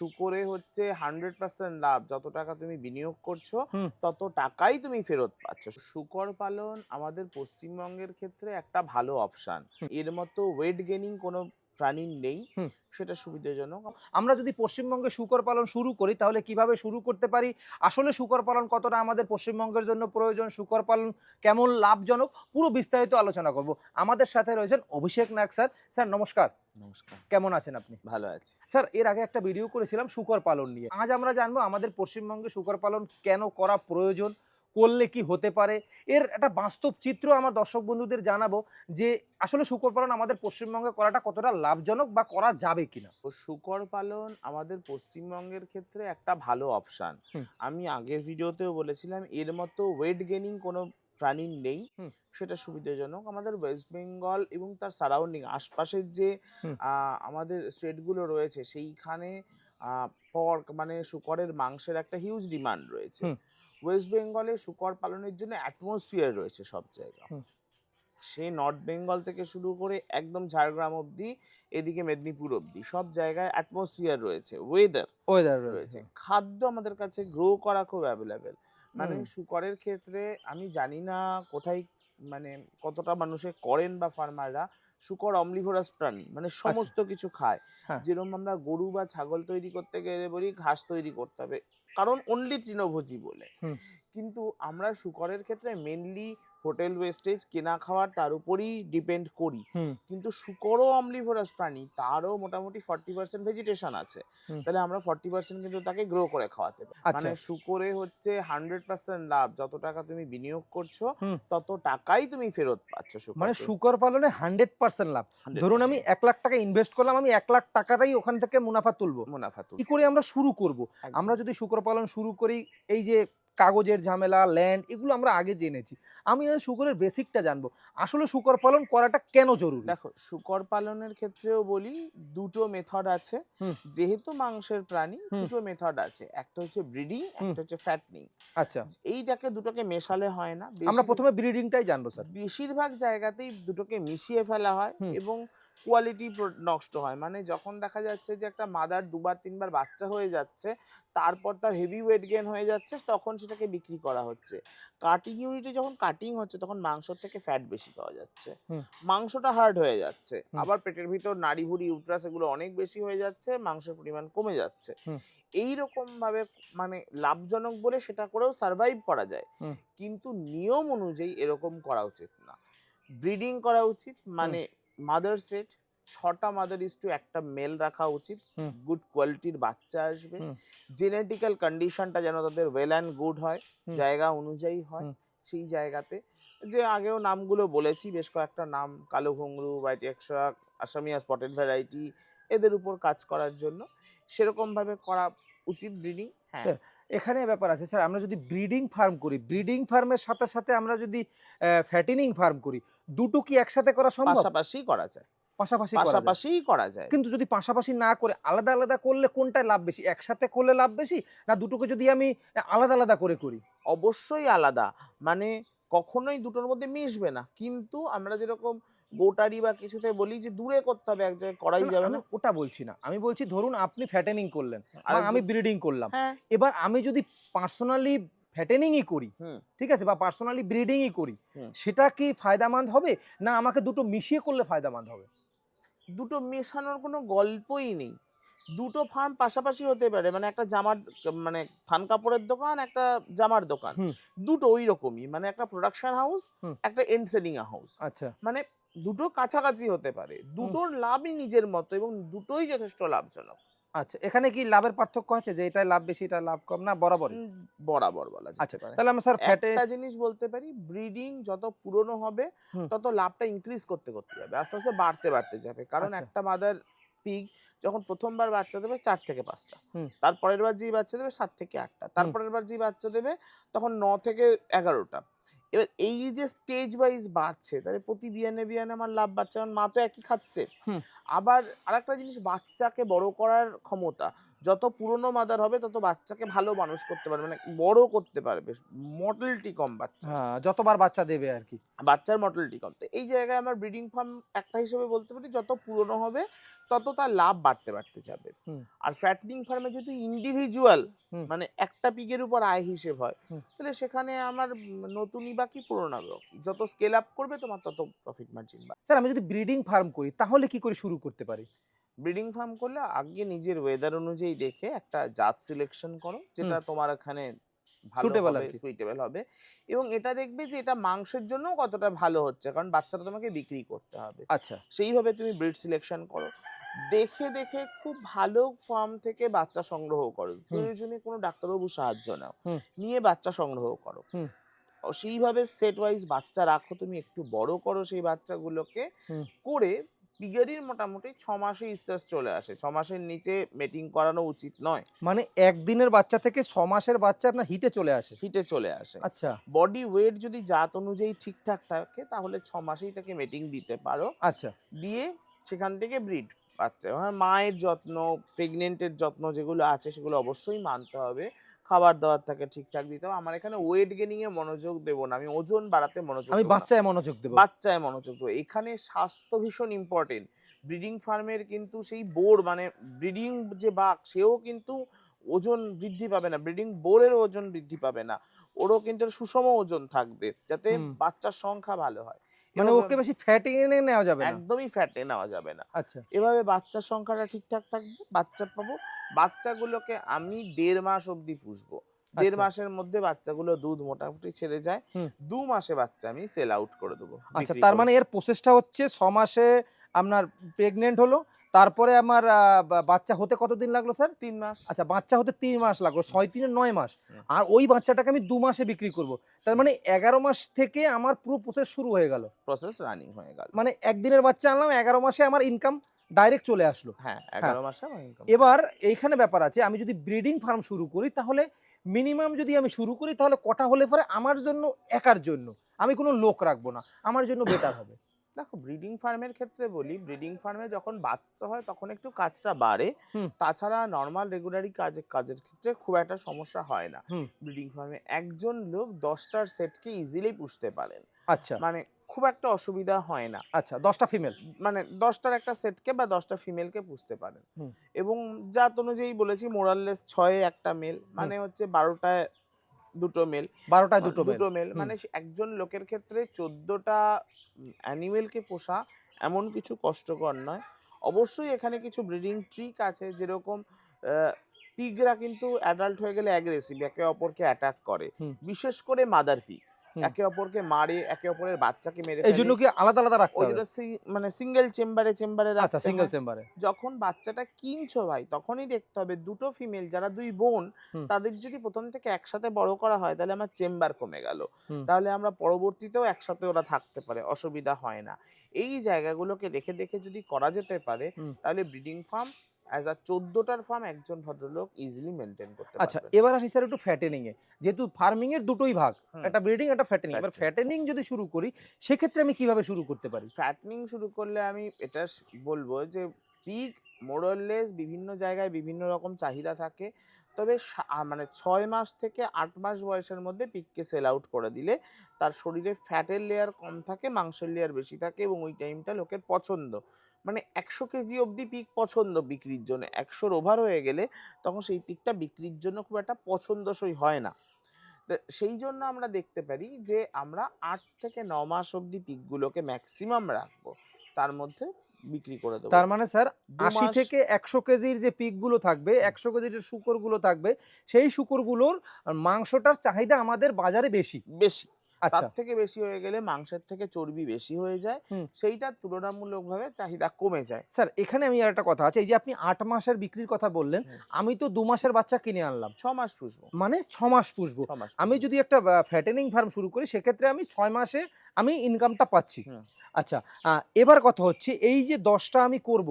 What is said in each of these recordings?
শুকরে হচ্ছে hundred percent লাভ। যত টাকা তুমি বিনিয়োগ করছ তত টাকাই তুমি ফেরত পাচ্ছ। শুকর পালন আমাদের পশ্চিমবঙ্গের ক্ষেত্রে একটা ভালো অপশন। এর মতো ওয়েট গেনিং কোনো প্রাণীর নেই। সেটা সুবিধাজনক। আমরা যদি পশ্চিমবঙ্গে শুকর পালন শুরু করি তাহলে কীভাবে শুরু করতে পারি? আসলে শুকর পালন কতটা আমাদের পশ্চিমবঙ্গের জন্য প্রয়োজন? শুকর পালন কেমন লাভজনক? পুরো বিস্তারিত আলোচনা করব। আমাদের সাথে রয়েছেন অভিষেক নায়ক স্যার। স্যার নমস্কার। নমস্কার। কেমন আছেন আপনি? ভালো আছি। স্যার এর আগে একটা ভিডিও করেছিলাম শুকর পালন নিয়ে। আজ আমরা জানব আমাদের পশ্চিমবঙ্গে শুকর পালন কেন করা প্রয়োজন করলে কি হতে পারে? এর একটা বাস্তব চিত্র আমার দর্শক বন্ধুদের জানাব যে আসলে শুকর পালন আমাদের পশ্চিমবঙ্গে করাটা কতটা লাভজনক বা করা যাবে কিনা। তো শুকর পালন আমাদের পশ্চিমবঙ্গের ক্ষেত্রে একটা ভালো অপশান আমি আগের ভিডিওতেও বলেছিলাম এর মতো ওয়েট গেনিং কোনো প্রাণীর নেই। সেটা সুবিধাজনক। আমাদের ওয়েস্ট বেঙ্গল এবং তার সারাউন্ডিং আশপাশের যে আমাদের স্টেটগুলো রয়েছে সেইখানে পর্ক মানে শুকরের মাংসের একটা হিউজ ডিমান্ড রয়েছে। ওয়েস্ট বেঙ্গলে শুকর পালনের জন্য অ্যাটমসফিয়ার রয়েছে সব জায়গা হুম। সে নর্থ বেঙ্গল থেকে শুরু করে একদম ঝাড়গ্রাম অবধি এদিকে মেদিনীপুর অবধি সব জায়গায় অ্যাটমসফিয়ার রয়েছে ওয়েদার ওয়েদার রয়েছে। খাদ্য আমাদের কাছে গ্রো করা খুব অ্যাভেলেবেল মানে শুকরের ক্ষেত্রে আমি জানি না কোথায় মানে কতটা মানুষে করেন বা ফার্মাররা শুকর অমলিভোরাস প্রাণী মানে সমস্ত কিছু খায়। হ্যাঁ। যেরকম আমরা গরু বা ছাগল তৈরি করতে গেলে বলি ঘাস তৈরি করতে হবে। কারণ অনলি তৃণভোজী বলে। কিন্তু আমরা শুকরের ক্ষেত্রে মেনলি হোটেল ওয়েস্টেজ কেনা খাওয়ার তার উপরই ডিপেন্ড করি। কিন্তু শুকরও অমলিভোরাস প্রাণী তারও মোটামুটি ফর্টি পার্সেন্ট ভেজিটেশন আছে। তাহলে আমরা ফর্টি পার্সেন্ট কিন্তু তাকে গ্রো করে খাওয়াতে পারি। আচ্ছা। মানে শুকরে হচ্ছে হান্ড্রেড পার্সেন্ট লাভ। যত টাকা তুমি বিনিয়োগ করছ তত টাকাই তুমি ফেরত পাচ্ছ শুকর মানে শুকর পালনে হান্ড্রেড পার্সেন্ট লাভ। ধরুন আমি এক লাখ টাকা ইনভেস্ট করলাম আমি এক লাখ টাকাটাই ওখান থেকে মুনাফা তুলবো। মুনাফা তুল কি করে আমরা শুরু করব। আমরা যদি শুকর পালন শুরু করি এই যে কাগজের ঝামেলা ল্যান্ড এগুলো আমরা আগে জেনেছি। আমি শুকরের বেসিকটা জানব। আসলে শুকর পালন করাটা কেন জরুরি? দেখো শুকর পালনের ক্ষেত্রেও বলি দুটো মেথড আছে। যেহেতু মাংসের প্রাণী দুটো মেথড আছে। একটা হচ্ছে ব্রিডিং একটা হচ্ছে ফ্যাটনিং আচ্ছা। এইটাকে দুটোকে মেশালে হয় না। আমরা প্রথমে ব্রিডিংটাই জানব স্যার। বেশিরভাগ জায়গাতেই দুটোকে মিশিয়ে ফেলা হয় এবং কোয়ালিটি নষ্ট হয়। মানে যখন দেখা যাচ্ছে যে একটা মাদার দুবার তিনবার বাচ্চা হয়ে যাচ্ছে তারপর তার হেভি ওয়েট গেন হয়ে যাচ্ছে তখন সেটাকে বিক্রি করা হচ্ছে। কাটিং ইউনিটে যখন কাটিং হচ্ছে তখন মাংসর থেকে ফ্যাট বেশি পাওয়া যাচ্ছে। মাংসটা হার্ড হয়ে যাচ্ছে। আবার পেটের ভিতর নাড়ি ভুড়ি ইউট্রাস এগুলো অনেক বেশি হয়ে যাচ্ছে মাংসের পরিমাণ কমে যাচ্ছে। এই রকম ভাবে মানে লাভজনক বলে সেটা করেও সার্ভাইভ করা যায়। কিন্তু নিয়ম অনুযায়ী এরকম করা উচিত না। ব্রিডিং করা উচিত। মানে মাদার সেট ছটা মাদার ইস টু একটা মেল রাখা উচিত। গুড কোয়ালিটির বাচ্চা আসবে। জেনেটিক্যাল কন্ডিশনটা যেন তাদের ওয়েল অ্যান্ড গুড হয় জায়গা অনুযায়ী হয় সেই জায়গাতে। যে আগেও নামগুলো বলেছি বেশ কয়েকটা নাম কালো ঘুংরু হোয়াইট একশা আসামিয়া স্পটেড ভ্যারাইটি এদের উপর কাজ করার জন্য। সেরকম ভাবে করা উচিত ব্রিডিং হ্যাঁ। এখানে ব্যাপার আছে। স্যার আমরা যদি ব্রিডিং ফার্ম করি ব্রিডিং ফার্মের সাথে সাথে আমরা যদি ফ্যাটিনিং ফার্ম করি দুটো কি একসাথে করা সম্ভব? পাশাপাশি করা যায়। পাশাপাশি করা যায়। করা যায়। কিন্তু যদি পাশাপাশি না করে আলাদা আলাদা করলে কোনটায় লাভ বেশি? একসাথে করলে লাভ বেশি? না দুটোকে যদি আমি আলাদা আলাদা করে করি? অবশ্যই আলাদা। মানে কখনোই দুটোর মধ্যে মিশবে না। কিন্তু আমরা যেরকম গোটারি বা কিছুতে বলি যে দূরে করতে হবে এক জায়গায় করাই যাবে না। ওটা বলছি না। আমি বলছি ধরুন আপনি ফ্যাটেনিং করলেন আর আমি ব্রিডিং করলাম। হ্যাঁ। এবার আমি যদি পার্সোনালি ফ্যাটেনিংই করি। ঠিক আছে? বা পার্সোনালি ব্রিডিংই করি সেটা কি ফায়দামান্দ হবে? না আমাকে দুটো মিশিয়ে করলে ফায়দামান্দ হবে? দুটো মেশানোর কোনো গল্পই নেই। দুটো ফার্ম পাশাপাশি হতে পারে। মানে একটা জামার মানে থান কাপড়ের দোকান একটা জামার দোকান। দুটো ওই রকমই। মানে একটা প্রোডাকশন হাউস একটা এন্ড সেলিং হাউস আচ্ছা। মানে দুটো কাছাকাছি হতে পারে। দুটোর লাভই নিজের মতো এবং দুটোই যথেষ্ট লাভজনক। আচ্ছা এখানে কি লাভের পার্থক্য আছে? যে এটা লাভ বেশি এটা লাভ কম? না বরাবর বরাবর বলা আচ্ছা তাহলে আমরা স্যার ফ্যাটে একটা জিনিস বলতে পারি ব্রিডিং যত পুরনো হবে তত লাভটা ইনক্রিজ করতে করতে যাবে। আস্তে আস্তে বাড়তে বাড়তে যাবে। কারণ আচ্ছা। একটা মাদার পিগ যখন প্রথমবার বাচ্চা দেবে চার থেকে পাঁচটা। তারপরের বার যেই বাচ্চা দেবে সাত থেকে আটটা। তারপরের বার যেই বাচ্চা দেবে তখন ন থেকে এগারোটা। এবার এই যে স্টেজ ওয়াইজ বাড়ছে তাহলে প্রতি বিয়ানে বিয়ানে আমার লাভ বাড়ছে কারণ মা তো একই খাচ্ছে। আবার আরেকটা জিনিস বাচ্চাকে বড় করার ক্ষমতা যত পুরনো মাদার হবে তত বাচ্চাকে ভালো মানুষ করতে পারবে মানে বড় করতে পারবে। মডেলটি কম বাচ্চা। হ্যাঁ যতবার বাচ্চা দেবে আর কি। বাচ্চার মডেলটি কম। তো এই জায়গায় আমার ব্রিডিং ফার্ম একটা হিসেবে বলতে পারি যত পুরনো হবে তত তার লাভ বাড়তে বাড়তে যাবে। আর ফ্যাটনিং ফার্মে যদি ইন্ডিভিজুয়াল মানে একটা পিগের উপর আয় হিসেব হয় তাহলে সেখানে আমার নতুনই বা কি পুরোনো যত স্কেল আপ করবে তোমার তত প্রফিট মার্জিন বাড়বে। স্যার আমি যদি ব্রিডিং ফার্ম করি তাহলে কি করে শুরু করতে পারি? ব্রিডিং ফার্ম করলে আগে নিজের ওয়েদার অনুযায়ী দেখে একটা জাত সিলেকশন করো যেটা তোমার এখানে সুইটেবল হবে এবং এটা দেখবে যে এটা মাংসের জন্য কতটা ভালো হচ্ছে কারণ বাচ্চাটা তোমাকে বিক্রি করতে হবে। আচ্ছা। সেইভাবে তুমি ব্রিড সিলেকশন করো। দেখে দেখে খুব ভালো ফার্ম থেকে বাচ্চা সংগ্রহ করো। প্রয়োজনে কোনো ডাক্তারবাবু সাহায্য নাও। নিয়ে বাচ্চা সংগ্রহ করো। সেইভাবে সেট ওয়াইজ বাচ্চা রাখো তুমি একটু বড় করো সেই বাচ্চাগুলোকে করে পিগারির মোটামুটি ছ মাসে স্টেজ চলে আসে। ছ মাসের নিচে মেটিং করানো উচিত নয়। মানে একদিনের বাচ্চা থেকে ছ মাসের বাচ্চা আপনার হিটে চলে আসে। হিটে চলে আসে। আচ্ছা। বডি ওয়েট যদি জাত অনুযায়ী ঠিকঠাক থাকে তাহলে ছ মাসেই তাকে মেটিং দিতে পারো। আচ্ছা। দিয়ে সেখান থেকে ব্রিড বাচ্চা এবার মায়ের যত্ন প্রেগনেন্টের যত্ন যেগুলো আছে সেগুলো অবশ্যই মানতে হবে। খাবার দাবার তাকে ঠিকঠাক দিতে হবে। আমার এখানে ওয়েট গেনিং এ মনোযোগ দেবো না। আমি ওজন বাড়াতে মনোযোগ আমি বাচ্চায় মনোযোগ দেবো। বাচ্চায় মনোযোগ দেবো। এখানে স্বাস্থ্য ভীষণ ইম্পর্টেন্ট ব্রিডিং ফার্মের কিন্তু সেই বোর মানে ব্রিডিং যে বাঘ সেও কিন্তু ওজন বৃদ্ধি পাবে না। ব্রিডিং বোরের ওজন বৃদ্ধি পাবে না। ওরও কিন্তু সুষম ওজন থাকবে যাতে বাচ্চার সংখ্যা ভালো হয়। মানে ওকে বেশি ফ্যাটে এনে নেওয়া যাবে না? একদমই ফ্যাটে নেওয়া যাবে না। আচ্ছা। এভাবে বাচ্চার সংখ্যাটা ঠিকঠাক থাকবে? বাচ্চা পাবো? বাচ্চাগুলোকে আমি দেড় মাস অবধি পুষবো। দেড় আচ্ছা। মাসের মধ্যে বাচ্চাগুলো দুধ মোটামুটি ছেড়ে যায়। দু মাসে বাচ্চা আমি সেল আউট করে দেবো আচ্ছা তার মানে এর প্রসেসটা হচ্ছে ছ মাসে আপনার প্রেগনেন্ট হলো তারপরে আমার বাচ্চা হতে কতদিন লাগল স্যার? তিন মাস। আচ্ছা বাচ্চা হতে তিন মাস লাগল ছয় তিনে নয় মাস। আর ওই বাচ্চাটাকে আমি দু মাসে বিক্রি করব। তার মানে এগারো মাস থেকে আমার পুরো প্রসেস শুরু হয়ে গেল। প্রসেস রানিং হয়ে গেল। মানে একদিনের বাচ্চা আনলাম এগারো মাসে আমার ইনকাম ডাইরেক্ট চলে আসলো। হ্যাঁ এগারো মাসে এবার এইখানে ব্যাপার আছে আমি যদি ব্রিডিং ফার্ম শুরু করি তাহলে মিনিমাম যদি আমি শুরু করি তাহলে কটা হলে পরে আমার জন্য একার জন্য। আমি কোনো লোক রাখব না আমার জন্য বেটার হবে। দেখো ব্রিডিং ফার্মের ক্ষেত্রে বলি ব্রিডিং ফার্মে যখন বাচ্চা হয় তখন একটু কাজটা বাড়ে। তাছাড়া নর্মাল রেগুলারি কাজ কাজের ক্ষেত্রে খুব একটা সমস্যা হয় না। ব্রিডিং ফার্মে একজন লোক দশটার সেটকে ইজিলি পুষতে পারেন। আচ্ছা। মানে খুব একটা অসুবিধা হয় না। আচ্ছা দশটা ফিমেল মানে দশটার একটা সেটকে বা দশটা ফিমেলকে পুষতে পারেন। এবং জাত অনুযায়ী বলেছি মোরাললেস ছয়ে একটা মেল মানে হচ্ছে বারোটায় দুটো মেল। বারোটা দুটো দুটো মেল। মানে একজন লোকের ক্ষেত্রে চোদ্দটা অ্যানিমেলকে পোষা এমন কিছু কষ্টকর নয়। অবশ্যই এখানে কিছু ব্রিডিং ট্রিক আছে যেরকম পিগরা কিন্তু অ্যাডাল্ট হয়ে গেলে অ্যাগ্রেসিভ একে অপরকে অ্যাটাক করে। বিশেষ করে মাদার পিগ। একে অপরকে মারে একে অপরের বাচ্চাকে মেরে এই জন্য কি আলাদা আলাদা রাখতে হবে? মানে সিঙ্গেল চেম্বারে চেম্বারে আচ্ছা রাখতে সিঙ্গেল চেম্বারে যখন বাচ্চাটা কিনছো ভাই তখনই দেখতে হবে দুটো ফিমেল যারা দুই বোন তাদের যদি প্রথম থেকে একসাথে বড় করা হয় তাহলে আমার চেম্বার কমে গেল। তাহলে আমরা পরবর্তীতেও একসাথে ওরা থাকতে পারে অসুবিধা হয় না। এই জায়গাগুলোকে দেখে দেখে যদি করা যেতে পারে তাহলে ব্রিডিং ফার্ম অ্যাজ আ চোদ্দটার ফার্ম একজন ভদ্রলোক ইজিলি মেনটেন করতে আচ্ছা এবার আসি স্যার একটু ফ্যাটেনিং এ। যেহেতু ফার্মিং এর দুটোই ভাগ একটা ব্রিডিং একটা ফ্যাটেনিং এবার ফ্যাটেনিং যদি শুরু করি সেক্ষেত্রে আমি কীভাবে শুরু করতে পারি? ফ্যাটনিং শুরু করলে আমি এটা বলব যে পিক মোরললেস বিভিন্ন জায়গায় বিভিন্ন রকম চাহিদা থাকে। তবে মানে ছয় মাস থেকে আট মাস বয়সের মধ্যে পিককে সেল আউট করে দিলে তার শরীরে ফ্যাটের লেয়ার কম থাকে, মাংসের লেয়ার বেশি থাকে এবং ওই টাইমটা লোকের পছন্দ। মানে একশো কেজি অবধি পিক পছন্দ বিক্রির জন্য। একশোর ওভার হয়ে গেলে তখন সেই পিকটা বিক্রির জন্য খুব একটা পছন্দসই হয় না। সেই জন্য আমরা দেখতে পারি যে আমরা আট থেকে ন মাস অবধি পিকগুলোকে ম্যাক্সিমাম রাখব। তার মধ্যে বিক্রি করে দেবো। তার মানে স্যার আশি থেকে একশো কেজির যে পিকগুলো থাকবে একশো কেজির যে শুকরগুলো থাকবে সেই শুকরগুলোর মাংসটার চাহিদা আমাদের বাজারে বেশি। বেশি। তার থেকে বেশি হয়ে গেলে মাংসের থেকে চর্বি বেশি হয়ে যায়। সেইটা তুলনামূলকভাবে চাহিদা কমে যায়। স্যার এখানে আমি আর একটা কথা আছে এই যে আপনি আট মাসের বিক্রির কথা বললেন আমি তো দু মাসের বাচ্চা কিনে আনলাম। ছ মাস পুষবো। মানে ছ মাস পুষবো। আমি যদি একটা ফ্যাটেনিং ফার্ম শুরু করি সেক্ষেত্রে আমি ছয় মাসে আমি ইনকামটা পাচ্ছি। আচ্ছা এবার কথা হচ্ছে এই যে দশটা আমি করব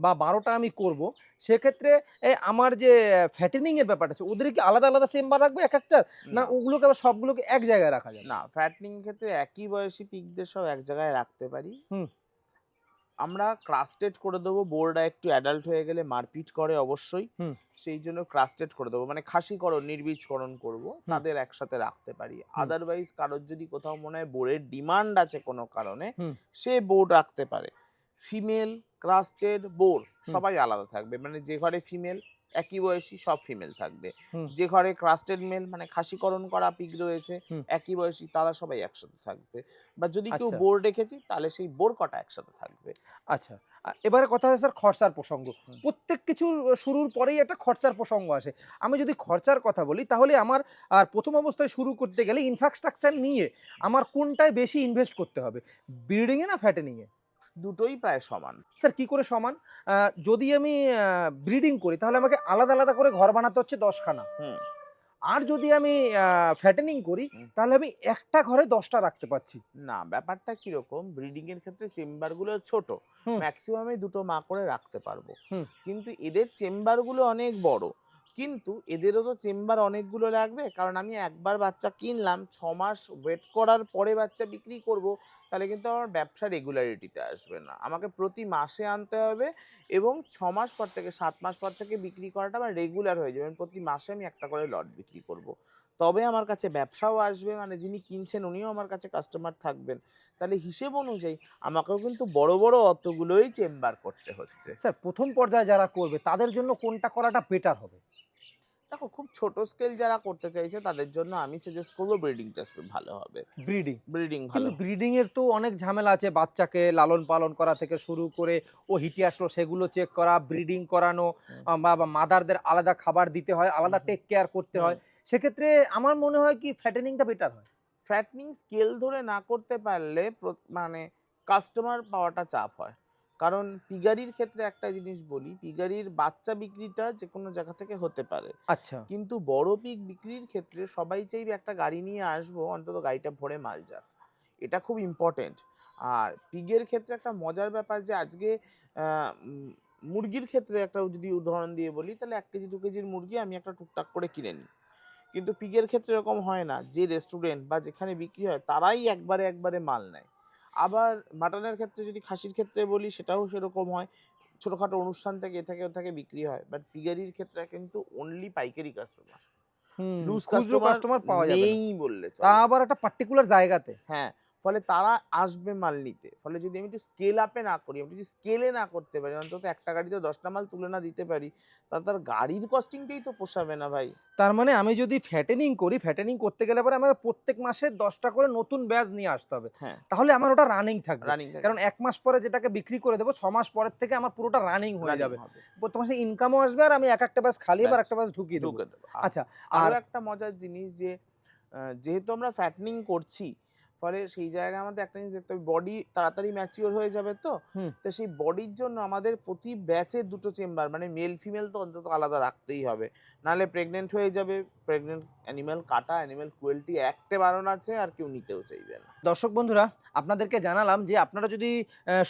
বা বারোটা আমি করব সেক্ষেত্রে আমার যে ফ্যাটেনিং এর ব্যাপারটা আছে ওদের কি আলাদা আলাদা চেম্বার রাখব এক একটা না। ওগুলোকে আবার সবগুলোকে এক জায়গায় রাখা যায়? না ফ্যাটনিং ক্ষেত্রে একই বয়সী পিকদের সব এক জায়গায় রাখতে পারি। হুম। আমরা ক্রাস্টেড করে দেবো বোরটা একটু অ্যাডাল্ট হয়ে গেলে মারপিট করে অবশ্যই। সেই জন্য ক্রাস্টেড করে দেবো মানে খাসিকরণ নির্বীজকরণ করব তাদের একসাথে রাখতে পারি। আদারওয়াইজ কারোর যদি কোথাও মনে হয় বোর্ডের ডিমান্ড আছে কোনো কারণে সে বোর্ড রাখতে পারে। ফিমেল ক্রাস্টেড বোর সবাই আলাদা থাকবে। মানে যে ঘরে ফিমেল একই বয়সী সব ফিমেল থাকবে। যে ঘরে ক্রাস্টেড মেল মানে খাসিকরণ করা পিগ রয়েছে একই বয়সী তারা সবাই একসাথে থাকবে। বা যদি কেউ আচ্ছা। বোর রেখেছি তাহলে সেই বোর কটা একসাথে থাকবে। আচ্ছা। এবারে কথা হয় স্যার খরচার প্রসঙ্গ। প্রত্যেক কিছু শুরুর পরেই একটা খরচার প্রসঙ্গ আসে। আমি যদি খরচার কথা বলি তাহলে আমার আর প্রথম অবস্থায় শুরু করতে গেলে ইনফ্রাস্ট্রাকচার নিয়ে আমার কোনটায় বেশি ইনভেস্ট করতে হবে? ব্রিডিংয়ে না ফ্যাটেনিংয়ে দুটোই প্রায় সমান। স্যার কি করে সমান? যদি আমি ব্রিডিং করি তাহলে আমাকে আলাদা আলাদা করে ঘর বানাতে হচ্ছে দশখানা। হুম। আর যদি আমি ফ্যাটেনিং করি তাহলে আমি একটা ঘরে দশটা রাখতে পারছি। না ব্যাপারটা কীরকম? ব্রিডিং এর ক্ষেত্রে চেম্বারগুলো ছোট। ম্যাক্সিমামে দুটো মা করে রাখতে পারব। কিন্তু এদের চেম্বারগুলো অনেক বড়। কিন্তু এদেরও তো চেম্বার অনেকগুলো লাগবে। কারণ আমি একবার বাচ্চা কিনলাম, ছ মাস ওয়েট করার পরে বাচ্চা বিক্রি করব, তাহলে কিন্তু আমার ব্যবসা রেগুলারিটিতে আসবে না। আমাকে প্রতি মাসে আনতে হবে এবং ছ মাস পর থেকে, সাত মাস পর থেকে বিক্রি করাটা আমার রেগুলার হয়ে যাবে। প্রতি মাসে আমি একটা করে লট বিক্রি করব। তবে আমার কাছে ব্যবসাও আসবে মানে যিনি কিনছেন উনিও আমার কাছে কাস্টমার থাকবেন। তাহলে হিসেব অনুযায়ী আমাকেও কিন্তু বড় বড় অতগুলোই চেম্বার করতে হচ্ছে। স্যার প্রথম পর্যায়ে যারা করবে, তাদের জন্য কোনটা করাটা বেটার হবে? দেখো খুব ছোট স্কেল যারা করতে চাইছে তাদের জন্য আমি সাজেস্ট করব ব্রিডিং টেস্ট ভালো হবে। ব্রিডিং ব্রিডিং ভালো কিন্তু ব্রিডিং এর তো অনেক ঝামেলা আছে বাচ্চাকে লালন পালন করা থেকে শুরু করে ও হিটে আসলো সেগুলো চেক করা ব্রিডিং করানো বা মাদারদের আলাদা খাবার দিতে হয় আলাদা টেক কেয়ার করতে হয়। সেক্ষেত্রে আমার মনে হয় কি ফ্যাটেনিংটা বেটার হয়। ফ্যাটনিং স্কেল ধরে না করতে পারলে মানে কাস্টমার পাওয়াটা চাপ হয়। কারণ পিগারির ক্ষেত্রে একটা জিনিস বলি পিগারির বাচ্চা বিক্রিটা যে কোনো জায়গা থেকে হতে পারে। আচ্ছা। কিন্তু বড় পিক বিক্রির ক্ষেত্রে সবাই চাইবে একটা গাড়ি নিয়ে আসব অন্তত গাড়িটা ভরে মাল যাক। এটা খুব ইম্পর্টেন্ট আর পিগের ক্ষেত্রে একটা মজার ব্যাপার যে আজকে মুরগির ক্ষেত্রে একটা যদি উদাহরণ দিয়ে বলি তাহলে এক কেজি দু কেজির মুরগি আমি একটা টুকটাক করে কিনে নিই। কিন্তু পিগের ক্ষেত্রে এরকম হয় না। যে রেস্টুরেন্ট বা যেখানে বিক্রি হয় তারাই একবারে একবারে মাল নেয়। আবার মাটনের ক্ষেত্রে যদি খাসির ক্ষেত্রে বলি সেটাও সেরকম হয়। ছোটোখাটো অনুষ্ঠান থেকে এ থেকে ও থেকে বিক্রি হয়। বাট পিগারির ক্ষেত্রে কিন্তু অনলি পাইকারি কাস্টমার লুজ কাস্টমার পাওয়া যায় নেই বললে তা আবার একটা পার্টিকুলার জায়গাতে। হ্যাঁ ফলে তারা আসবে মাল নিতে। ফলে যদি আমি একটু স্কেল আপে না করি আমি যদি স্কেলে না করতে পারি অন্তত একটা গাড়িতে দশটা মাল তুলে না দিতে পারি তাহলে তার গাড়ির কস্টিংটাই তো পোষাবে না ভাই। তার মানে আমি যদি ফ্যাটেনিং করি ফ্যাটেনিং করতে গেলে পরে আমার প্রত্যেক মাসে দশটা করে নতুন ব্যাচ নিয়ে আসতে হবে। হ্যাঁ। তাহলে আমার ওটা রানিং থাকবে। রানিং কারণ এক মাস পরে যেটাকে বিক্রি করে দেবো ছ মাস পরের থেকে আমার পুরোটা রানিং হয়ে যাবে। প্রত্যেক মাসে ইনকামও আসবে আর আমি এক একটা ব্যাস খালি আবার একটা ব্যাচ ঢুকিয়ে দেবো। ঢুকে দেবো। আচ্ছা আরও আর একটা মজার জিনিস যে যেহেতু আমরা ফ্যাটনিং করছি ফলে সেই জায়গায় আমাদের একটা জিনিস দেখতে হবে বডি তাড়াতাড়ি ম্যাচিওর হয়ে যাবে তো। তো সেই বডির জন্য আমাদের প্রতি ব্যাচের দুটো চেম্বার মানে মেল ফিমেল তো অন্তত আলাদা রাখতেই হবে নাহলে প্রেগনেন্ট হয়ে যাবে প্রেগনেন্ট অ্যানিমেল কাটা অ্যানিমেল ক্রুয়েলটি একটে বারণ আছে আর কেউ নিতেও চাইবে না। দর্শক বন্ধুরা, আপনাদেরকে জানালাম যে আপনারা যদি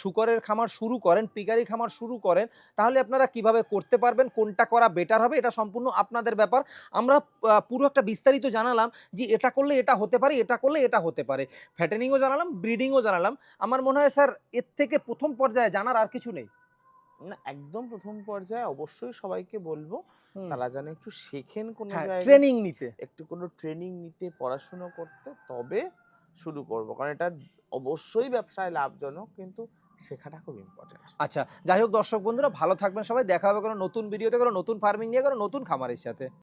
শুকরের খামার শুরু করেন, পিগারি খামার শুরু করেন, তাহলে আপনারা কীভাবে করতে পারবেন, কোনটা করা বেটার হবে, এটা সম্পূর্ণ আপনাদের ব্যাপার। আমরা পুরো একটা বিস্তারিত জানালাম যে এটা করলে এটা হতে পারে, এটা করলে এটা হতে পারে। ফ্যাটেনিংও জানালাম ব্রিডিংও জানালাম। আমার মনে হয়, স্যার, এর থেকে প্রথম পর্যায়ে জানার আর কিছু নেই। না একদম প্রথম পর্যায়ে অবশ্যই সবাইকে বলব তারা যেন একটু শেখেন কোনো হ্যাঁ জায়গায় ট্রেনিং নিতে। একটু কোনো ট্রেনিং নিতে পড়াশুনো করতে তবে শুরু করব। কারণ এটা অবশ্যই ব্যবসায় লাভজনক কিন্তু শেখাটা খুব ইম্পর্টেন্ট আচ্ছা যাই হোক দর্শক বন্ধুরা ভালো থাকবেন সবাই দেখা হবে কোনো নতুন ভিডিওতে কোনো নতুন ফার্মিং নিয়ে কোনো নতুন খামারের সাথে।